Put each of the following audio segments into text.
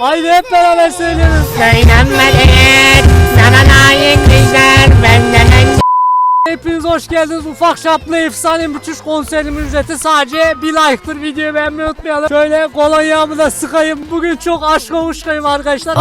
Haydi hep beraber söyleyelim. Söylenmeden sana layık bizler benden Hepiniz hoş geldiniz. Ufak çaplı efsane müthiş konserimin ücreti sadece bir like'tır. Videoyu beğenmeyi unutmayalım. Şöyle kolonyamı da sıkayım. Bugün çok aşk kavuşkayım arkadaşlar.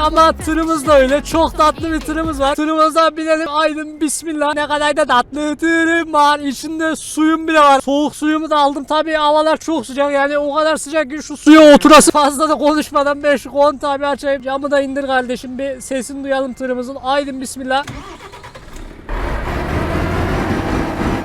Ama tırımız da öyle. Çok tatlı bir tırımız var. Tırımıza binelim. Aydın bismillah. Ne kadar da tatlı tırım var. İçinde suyum bile var. Soğuk suyumu da aldım. Tabii havalar çok sıcak. Yani o kadar sıcak ki şu suya oturası. Fazla da konuşmadan ben şu kontağı bir açayım. Camı da indir kardeşim. Bir sesini duyalım tırımızın. Aydın bismillah.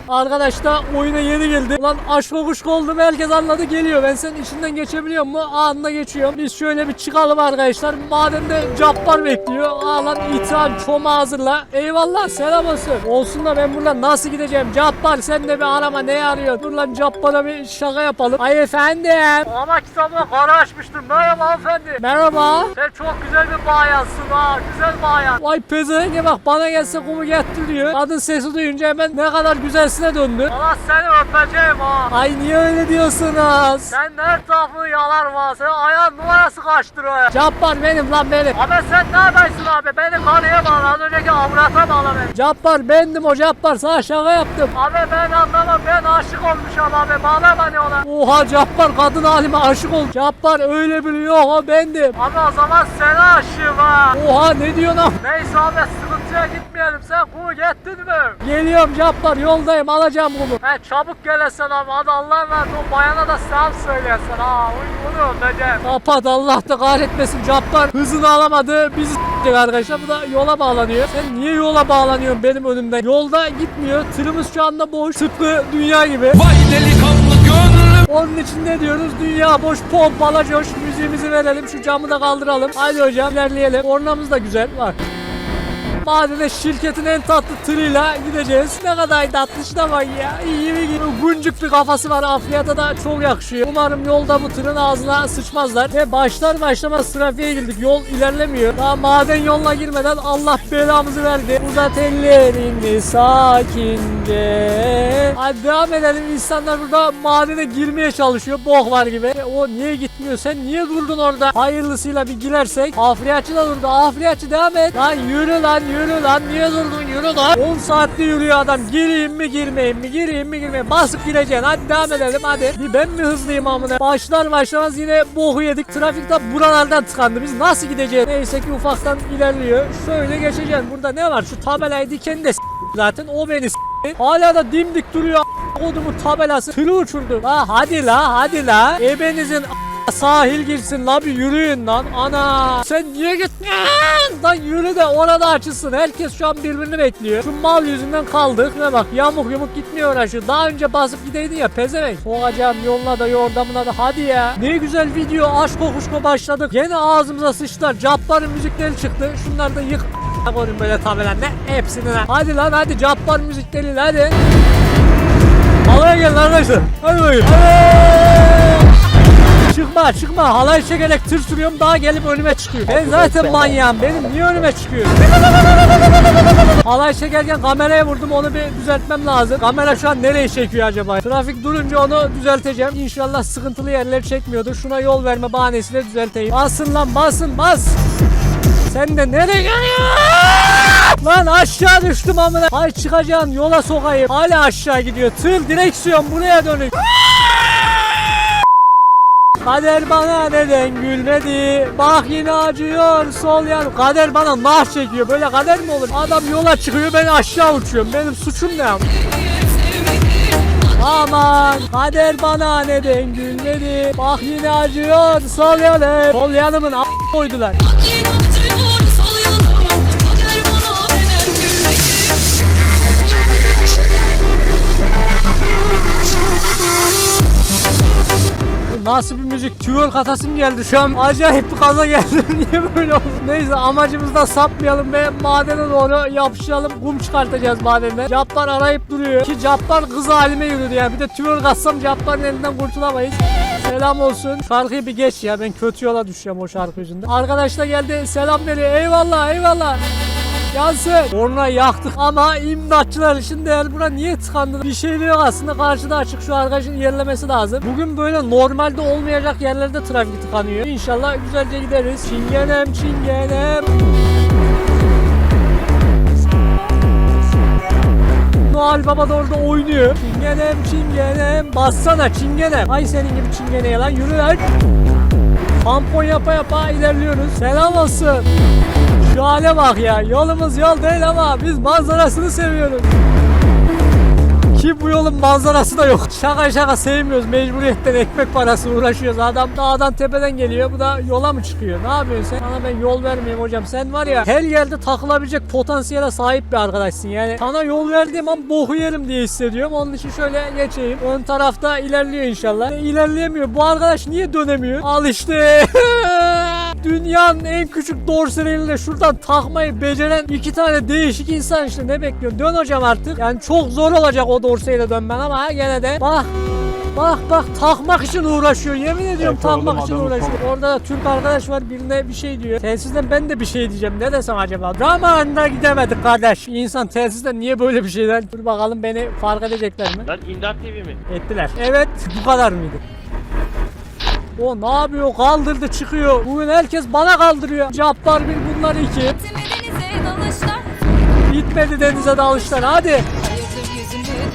Arkadaş da oyuna yeni geldi. Ulan aşk kuşku oldum herkes anladı geliyor. Ben senin içinden geçebiliyor mu? Anında geçiyorum. Biz şöyle bir çıkalım arkadaşlar. Madende cabbar bekliyor. Aa lan ithal çoma hazırla. Eyvallah selam olsun. Olsun da ben buradan nasıl gideceğim? Cabbar sen de bir arama ne arıyor? Dur lan cabbara bir şaka yapalım. Ay efendim. Ama kitabına kara açmıştım. Merhaba hanımefendi. Merhaba. Sen çok güzel bir bayansın ha. Güzel bayan. Vay pezevenge bak bana gelse kumu getir diyor. Kadın sesi duyunca hemen ne kadar güzelsine döndü. Allah seni öpeceğim ha. Ay niye öyle diyorsunuz? Sen her tarafını yalar var. Senin ayağın numarası kaçtır o Cabbar benim lan benim. Abi sen neredesin abi? Beni karıya bağla. Az önceki avrata bağla beni. Cabbar bendim o Cabbar. Sana şaka yaptım. Abi ben anlamam. Ben aşık olmuşum abi. Bağla beni ona. Oha Cabbar kadın halime aşık oldu. Cabbar öyle biri o bendim. Abi o zaman seni aşığım ha. Oha ne diyorsun abi? Neyse abi sıkıntıya gitmeyelim. Sen kumu getirdin mi? Geliyorum Cabbar yoldayım alacağım kumu. He çabuk gelesen abi. Hadi Allah razı o bayana da selam söylersen ha. Uy bunu öpeceğim. Kapat Allah da kahretmesin Cabbar. Hızını alamadı. Bizi arkadaşlar. Bu da yola bağlanıyor. Sen niye yola bağlanıyorsun benim önümden? Yolda gitmiyor. Tırımız şu anda boş. Tıpkı dünya gibi. Vay delikanlı gönlüm Onun için ne diyoruz? Dünya boş pompala coş. Müziğimizi verelim. Şu camı da kaldıralım. Haydi hocam ilerleyelim. Ornamız da güzel. Bak. Madene şirketin en tatlı tırıyla gideceğiz. Ne kadar tatlı şuna bak ya. İyi bir gibi. Guncuk bir kafası var. Afiyata da çok yakışıyor. Umarım yolda bu tırın ağzına sıçmazlar. Ve başlar başlamaz trafiğe girdik. Yol ilerlemiyor. Daha maden yoluna girmeden Allah belamızı verdi. Uzat ellerini sakince. Hadi devam edelim. İnsanlar burada madene girmeye çalışıyor. Bok var gibi. E, o niye gitmiyor? Sen niye durdun orada? Hayırlısıyla bir girersek. Afriyatçı da durdu. Afriyatçı devam et. Lan yürü lan yürü lan. Niye durdun? Yürü lan. 10 saatte yürüyor adam. Gireyim mi girmeyeyim mi? Gireyim mi girmeyeyim Basıp gireceksin. Hadi devam edelim hadi. Bir ben mi hızlıyım amına? Başlar başlamaz yine boku yedik. Trafikte buralardan tıkandı. Biz nasıl gideceğiz? Neyse ki ufaktan ilerliyor. Şöyle geçeceksin. Burada ne var? Şu tabelayı diken de zaten o beni Hala da dimdik duruyor. Kodumun tabelası tırı uçurdu. La hadi la hadi la. Ebenizin sahil girsin la bir yürüyün lan. Ana. Sen niye gitmiyorsun? Lan yürü de orada açılsın. Herkes şu an birbirini bekliyor. Şu mal yüzünden kaldık. Ve bak yamuk yumuk gitmiyor uğraşıyor. Daha önce basıp gideydin ya pezevenk. Sokacağım yoluna da yordamına da hadi ya. Ne güzel video aşk kokuşma başladık. Yine ağzımıza sıçtılar. Cabbar'ın müzikleri çıktı. Şunları da yık koyun böyle tabelerle hepsini lan. Hadi lan hadi Cabbar müzikleriyle hadi. Halaya gelin arkadaşlar. Hadi bakayım. Hadi. Çıkma çıkma halay çekerek tır sürüyorum daha gelip önüme çıkıyor. Ben zaten manyağım benim niye önüme çıkıyor? Halay çekerken kameraya vurdum onu bir düzeltmem lazım. Kamera şu an nereye çekiyor acaba? Trafik durunca onu düzelteceğim. İnşallah sıkıntılı yerleri çekmiyordur. Şuna yol verme bahanesiyle düzelteyim. Basın lan basın bas. Sen de nereye geliyorsun? Lan aşağı düştüm amına. Ay çıkacağım yola sokayım. Hala aşağı gidiyor. Tır direksiyon buraya dönük. Kader bana neden gülmedi? Bak yine acıyor sol yan. Kader bana nah çekiyor. Böyle kader mi olur? Adam yola çıkıyor ben aşağı uçuyorum. Benim suçum ne? Aman kader bana neden gülmedi? Bak yine acıyor sol yanım. Sol yanımın a** koydular. Nasıl bir müzik? Tüyor atasım geldi şu an. Acayip bir kaza geldi. Niye böyle oldu? Neyse amacımızdan sapmayalım ve madene doğru yapışalım. Kum çıkartacağız madenden. Cabbar arayıp duruyor. Ki Cabbar kız halime yürüdü yani. Bir de tüyor katsam Cabbar'ın elinden kurtulamayız. Selam olsun. Şarkıyı bir geç ya. Ben kötü yola düşeceğim o şarkı yüzünden. Arkadaş da geldi. Selam veriyor. Eyvallah eyvallah. Yansın. Korna yaktık ama imdatçılar için değer buna niye tıkandı? Bir şey yok aslında karşıda açık şu arkadaşın ilerlemesi lazım. Bugün böyle normalde olmayacak yerlerde trafik tıkanıyor. İnşallah güzelce gideriz. Çingenem çingenem. Noel Baba da orada oynuyor. Çingenem çingenem. Bassana çingenem. Ay senin gibi çingeneye lan yürü lan. Tampon yapa yapa ilerliyoruz. Selam olsun. Şu hale bak ya. Yolumuz yol değil ama biz manzarasını seviyoruz. Ki bu yolun manzarası da yok. Şaka şaka sevmiyoruz. Mecburiyetten ekmek parası uğraşıyoruz. Adam dağdan tepeden geliyor. Bu da yola mı çıkıyor? Ne yapıyorsun sen? Sana ben yol vermeyeyim hocam. Sen var ya her yerde takılabilecek potansiyele sahip bir arkadaşsın. Yani sana yol verdiğim an boku yerim diye hissediyorum. Onun için şöyle geçeyim. Ön tarafta ilerliyor inşallah. E, ilerleyemiyor. Bu arkadaş niye dönemiyor? Al işte. Dünyanın en küçük dorseleriyle şuradan takmayı beceren iki tane değişik insan işte ne bekliyorsun? Dön hocam artık. Yani çok zor olacak o dorseyle dönmen ama gene de bak Bak bak takmak için uğraşıyor. Yemin ediyorum Evet, takmak için uğraşıyor. Orada da Türk arkadaş var birine bir şey diyor. Telsizden ben de bir şey diyeceğim. Ne desem acaba? Zamanında gidemedik kardeş. İnsan telsizden niye böyle bir şeyler? Dur bakalım beni fark edecekler mi? Lan İmdat TV mi? Ettiler. Evet bu kadar mıydı? O ne yapıyor? Kaldırdı çıkıyor. Bugün herkes bana kaldırıyor. Cabbar bir bunlar iki. Denize dalışlar Bitmedi denize dalışlar hadi.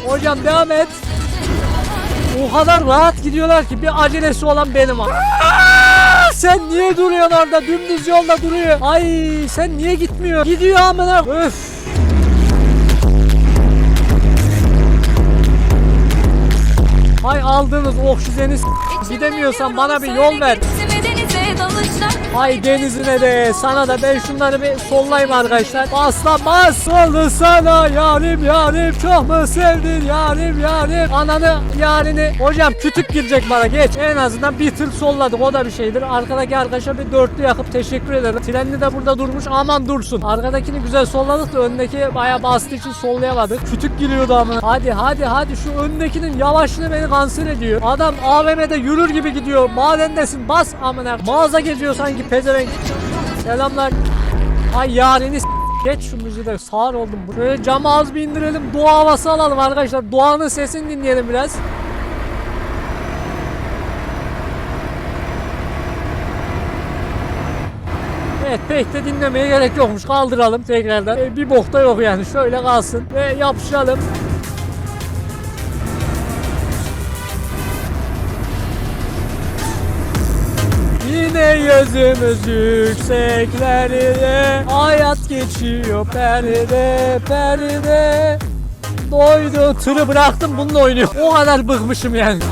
Hocam devam et. O kadar rahat gidiyorlar ki bir acelesi olan benim ha. Sen niye duruyorsun orada? Dümdüz yolda duruyor. Ay sen niye gitmiyor? Gidiyor amına. Öf. Hay aldığınız oksijeni gidemiyorsan bana bir yol ver. Denize dalışlar Ay denizine de sana da ben şunları bir sollayayım arkadaşlar. Aslan bas oldu sana yarim yarim çok mu sevdin yarim yarim. Ananı yarini hocam kütük girecek bana geç. En azından bir tır solladık o da bir şeydir. Arkadaki arkadaşa bir dörtlü yakıp teşekkür ederim. Trenli de burada durmuş aman dursun. Arkadakini güzel solladık da öndeki bayağı bastığı için sollayamadık. Kütük giriyordu ama. Hadi hadi hadi şu öndekinin yavaşlığı beni kanser ediyor. Adam AVM'de yürür gibi gidiyor. Madendesin bas amına. Mağaza geziyor pezevenk. Selamlar. Ay yarini s- Geç şu müziği de sağır oldum. Şöyle camı az bir indirelim. Doğa havası alalım arkadaşlar. Doğanın sesini dinleyelim biraz. Evet pek de dinlemeye gerek yokmuş. Kaldıralım tekrardan. E, bir bokta yok yani. Şöyle kalsın. Ve yapışalım. Gözümüz yükseklerde. Hayat geçiyor perde perde. Doydu tırı bıraktım bununla oynuyor. O kadar bıkmışım yani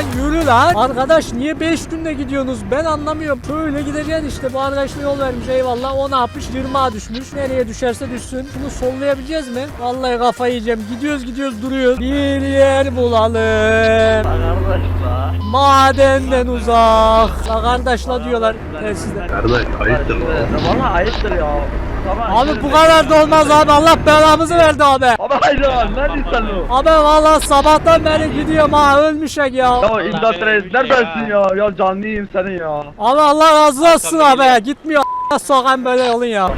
lan yürü lan. Arkadaş niye 5 günde gidiyorsunuz ben anlamıyorum. Şöyle gideceksin işte bu arkadaş da yol vermiş eyvallah. O ne yapmış 20'a düşmüş. Nereye düşerse düşsün. Bunu sollayabileceğiz mi? Vallahi kafayı yiyeceğim. Gidiyoruz gidiyoruz duruyoruz. Bir yer bulalım. La. Madenden uzak. La kardeş la diyorlar telsizde. Kardeş ayıptır. Valla ayıptır ya. Tamam. Abi bu kadar da olmaz abi. Allah belamızı verdi abi. Abi hayır lan. Neredesin sen o? Abi vallahi sabahtan beri gidiyorum ha ölmüşek ya. Ya İmdat Reis neredesin ya? Ya canlıyım senin ya. Abi Allah razı olsun abi. Gitmiyor a**a sokan böyle yolun ya.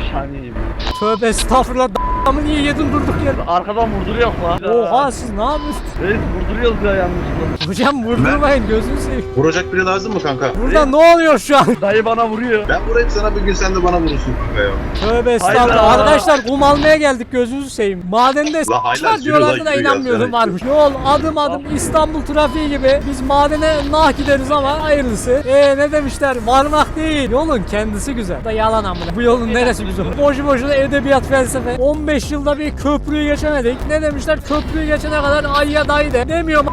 Tövbe estağfurullah. Adamı niye yedin durduk yere? Arkadan vurduruyor lan. Oha siz ne yapıyorsunuz? Reis vurduruyoruz ya yanlışlıkla. Hocam vurdurmayın gözünü seveyim. Vuracak biri lazım mı kanka? Burada ne oluyor şu an? Dayı bana vuruyor. Ben vurayım sana bir gün sen de bana vurursun kanka ya. Tövbe estağfurullah. Arkadaşlar kum almaya geldik gözünüzü seveyim. Madende yürü diyorlardı da inanmıyordum varmış. Yol adım adım İstanbul trafiği gibi. Biz madene nah gideriz ama hayırlısı. Eee ne demişler? Varmak değil. Yolun kendisi güzel. Bu Da yalan amına. Bu yolun neresi güzel? Boşu boşuna edebiyat felsefe. 15 yılda bir köprüyü geçemedik. Ne demişler? Köprüyü geçene kadar ayya dayı de. Demiyorum.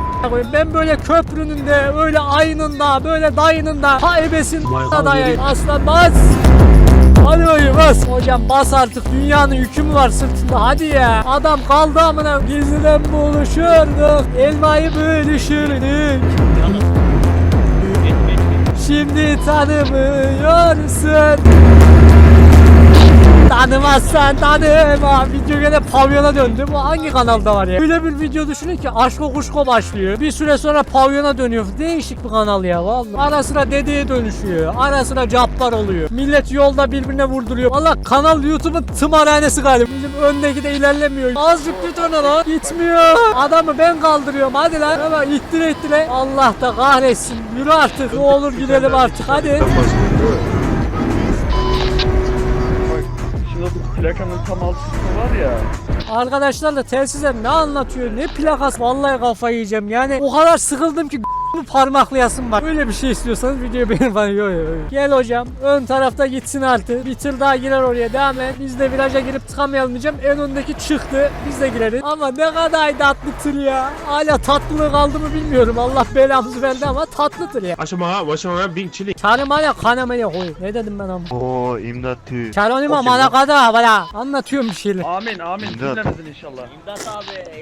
Ben böyle köprünün de öyle ayının da böyle dayının da ha ebesin da dayayım. Aslan bas. Hadi bakayım bas. Hocam bas artık dünyanın yükü mü var sırtında hadi ya. Adam kaldı amına. Gizliden buluşurduk. Elmayı bölüşürdük. Şimdi tanımıyorsun. Tanımazsan tanıma. Video gene pavyona döndü. Bu hangi kanalda var ya? Böyle bir video düşünün ki Aşko Kuşko başlıyor. Bir süre sonra pavyona dönüyor. Değişik bir kanal ya vallahi. Ara sıra dedeye dönüşüyor. Ara sıra cappar oluyor. Millet yolda birbirine vurduruyor. Valla kanal YouTube'un tımarhanesi galiba. Bizim öndeki de ilerlemiyor. Azıcık bir tane lan. Gitmiyor. Adamı ben kaldırıyorum. Hadi lan. Ama ittire ittire. Allah da kahretsin. Yürü artık. Ne olur gidelim artık. Hadi. Plakanın tam alt kısmı var ya. Arkadaşlar da telsizler ne anlatıyor ne plakası vallahi kafayı yiyeceğim yani o kadar sıkıldım ki bu parmaklayasım var. Öyle bir şey istiyorsanız videoyu beğenin falan. Yo, yo, yo. Gel hocam ön tarafta gitsin artık. Bir tır daha girer oraya devam et. Biz de viraja girip tıkamayalım diyeceğim. En öndeki çıktı. Biz de gireriz. Ama ne kadar tatlı tır ya. Hala tatlılığı kaldı mı bilmiyorum. Allah belamızı verdi ama tatlı tır ya. Aşama aşama bin çili. Çarımaya kanamaya koy. Ne dedim ben ama. Oo imdat tüy. Çaronima manakada bana. Anlatıyorum bir şeyler. Amin amin İmdat. dinlemezsin inşallah.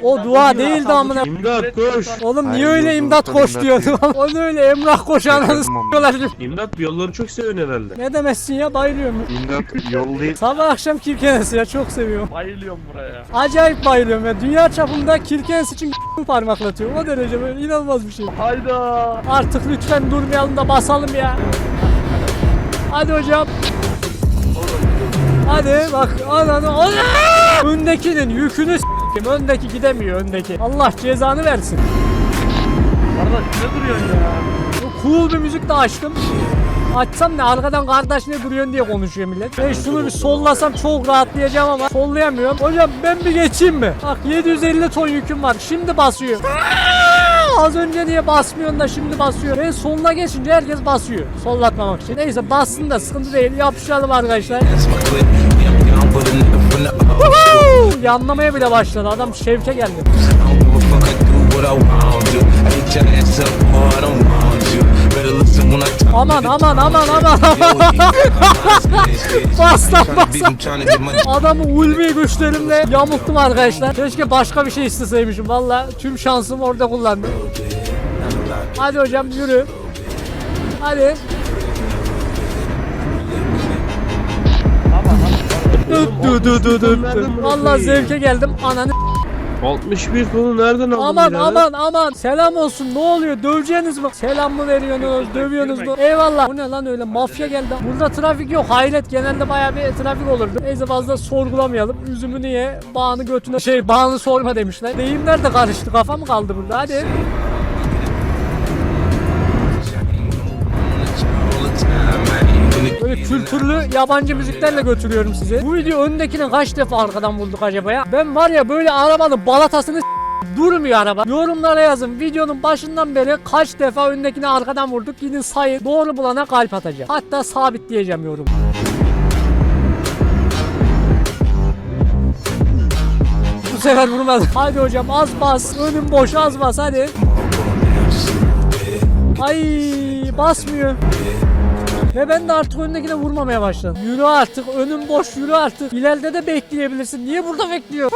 O dua değildi amına. İmdat koş. Oğlum niye öyle imdat koş imdat diyorsun? Onu öyle emrah koşanı s**yorlar. İmdat yolları çok seviyorsun herhalde. Ne demezsin ya bayılıyorum. İmdat yol değil. Sabah akşam kirkenesi ya çok seviyorum. Bayılıyorum buraya. Acayip bayılıyorum ya. Dünya çapında kirkenesi için parmaklatıyor. O derece böyle inanılmaz bir şey. Hayda. Artık lütfen durmayalım da basalım ya. Hadi hocam. Hadi bak ananı ana! Öndekinin yükünü s**eyim. Öndeki gidemiyor öndeki. Allah cezanı versin. Kardeş ne duruyorsun ya? Cool bir müzik de açtım. Açsam ne arkadan kardeş ne duruyorsun diye konuşuyor millet. Ben şunu bir sollasam çok rahatlayacağım ama sollayamıyorum. Hocam ben bir geçeyim mi? Bak 750 ton yüküm var. Şimdi basıyor. Az önce niye basmıyorsun da şimdi basıyor. Ben soluna geçince herkes basıyor. Sollatmamak için. Neyse bassın da sıkıntı değil. Yapışalım arkadaşlar. Yanlamaya bile başladı. Adam şevke geldi. Aman aman aman aman aman. bas lan bas. Adamı ulvi güçlerimle yamulttum arkadaşlar. Keşke başka bir şey isteseymişim. Valla tüm şansımı orada kullandım. Hadi hocam yürü. Hadi. Dü dü dü dü dü. Valla zevke geldim. Ananı 61 tonu nereden aldın Aman birader? aman aman selam olsun ne oluyor döveceğiniz mi? Selam mı veriyorsunuz dövüyorsunuz mu? Eyvallah. Bu ne lan öyle mafya geldi. Burada trafik yok hayret genelde baya bir trafik olurdu. Neyse fazla sorgulamayalım. Üzümü niye bağını götüne şey bağını sorma demişler. Deyimler de karıştı kafa mı kaldı burada hadi. Böyle kültürlü yabancı müziklerle götürüyorum sizi. Bu video öndekine kaç defa arkadan bulduk acaba ya? Ben var ya böyle arabanın balatasını durmuyor araba. Yorumlara yazın. Videonun başından beri kaç defa öndekine arkadan vurduk. Gidin sayın. Doğru bulana kalp atacağım. Hatta sabitleyeceğim yorum. Bu sefer vurmadı. Hadi hocam az bas. Önüm boş az bas hadi. Ay basmıyor. Ve ben de artık öndekine vurmamaya başladım. Yürü artık önüm boş yürü artık. İleride de bekleyebilirsin. Niye burada bekliyor?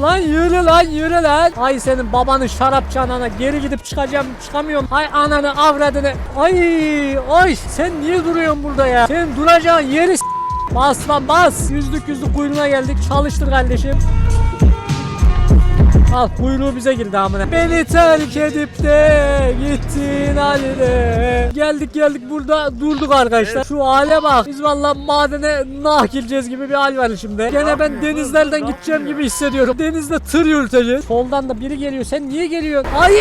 lan yürü lan yürü lan. Ay senin babanın şarap çanağına geri gidip çıkacağım çıkamıyorum. Ay ananı avradını. Ay ay sen niye duruyorsun burada ya? Sen duracağın yeri Bas lan bas. Yüzlük yüzlük kuyruğuna geldik. Çalıştır kardeşim. Al kuyruğu bize girdi amına. Beni terk edip de gittin haline. Geldik geldik burada durduk arkadaşlar. Şu hale bak. Biz valla madene nah gireceğiz gibi bir hal var şimdi. Gene ben denizlerden gideceğim gibi hissediyorum. Denizde tır yürüteceğiz. Soldan da biri geliyor. Sen niye geliyorsun? Ay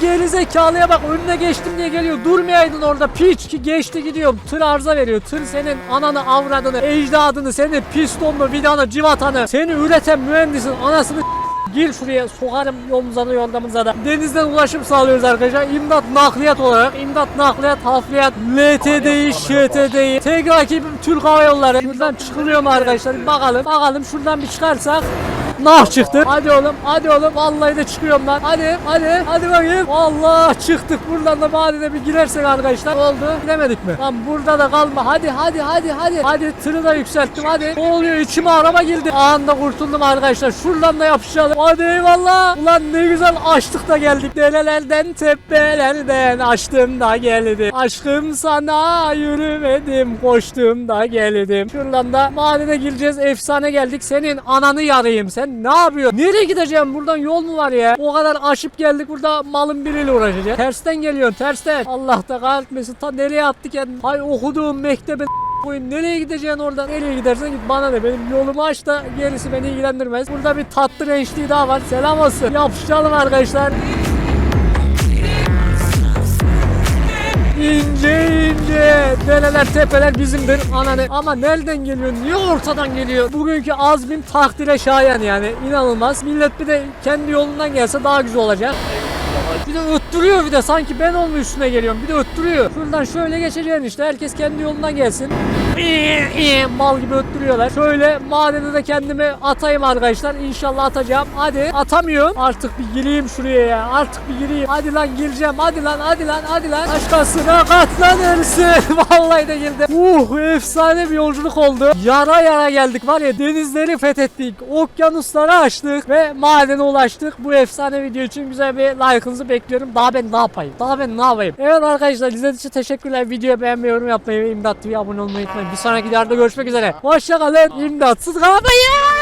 geri zekalıya bak önüne geçtim diye geliyor. Durmayaydın orada piç ki geçti gidiyorum. Tır arıza veriyor. Tır senin ananı avradını, ecdadını, senin pistonlu, vidanı, civatanı, seni üreten mühendisin anasını Gir şuraya sokarım yolumuza da yordamıza da. Denizden ulaşım sağlıyoruz arkadaşlar. İmdat nakliyat olarak. imdat nakliyat, hafriyat, LTD'yi, ŞTD'yi. Tek rakibim Türk Hava Yolları. Şuradan çıkılıyor mu arkadaşlar? Bakalım. Bakalım şuradan bir çıkarsak. Nah çıktı. Hadi oğlum hadi oğlum vallahi de çıkıyorum lan. Hadi hadi hadi bakayım. Allah çıktık buradan da madene bir girersek arkadaşlar. Oldu. Giremedik mi? Lan burada da kalma. Hadi hadi hadi hadi. Hadi tırı da yükselttim hadi. Ne oluyor içime araba girdi. Anında kurtuldum arkadaşlar. Şuradan da yapışalım. Hadi eyvallah. Ulan ne güzel açtık da geldik. Derelerden tepelerden açtım da geldim. Aşkım sana yürümedim. Koştum da geldim. Şuradan da madene gireceğiz. Efsane geldik. Senin ananı yarayım. Sen ne yapıyorsun? Nereye gideceğim? Buradan yol mu var ya? O kadar aşıp geldik. Burada malın biriyle uğraşacağız. Tersten geliyorsun. Tersten. Allah da kahretmesin. Ta nereye attık kendini? Hay okuduğum mektebe koyun nereye gideceksin oradan nereye gidersen git bana ne benim yolumu aç da gerisi beni ilgilendirmez burada bir tatlı rençliği daha var selam olsun yapışalım arkadaşlar İnce ince. Dereler tepeler bizimdir. Ananı ama nereden geliyor? Niye ortadan geliyor? Bugünkü azmim takdire şayan yani. İnanılmaz. Millet bir de kendi yolundan gelse daha güzel olacak. Bir de öttürüyor bir de. Sanki ben onun üstüne geliyorum. Bir de öttürüyor. Şuradan şöyle geçeceksin işte. Herkes kendi yolundan gelsin mal gibi öttürüyorlar. Şöyle madene de kendimi atayım arkadaşlar. İnşallah atacağım. Hadi atamıyorum. Artık bir gireyim şuraya ya. Artık bir gireyim. Hadi lan gireceğim. Hadi lan hadi lan hadi lan. Başkasına katlanırsın. Vallahi de girdim. Uh efsane bir yolculuk oldu. Yara yara geldik var ya denizleri fethettik. Okyanusları açtık ve madene ulaştık. Bu efsane video için güzel bir like'ınızı bekliyorum. Daha ben ne yapayım? Daha ben ne yapayım? Evet arkadaşlar izlediğiniz için teşekkürler. Videoyu beğenmeyi, yorum yapmayı ve İmdat TV'ye abone olmayı unutmayın. Bir sonraki videoda görüşmek üzere. Hoşçakalın. İmdatsız kalmayın.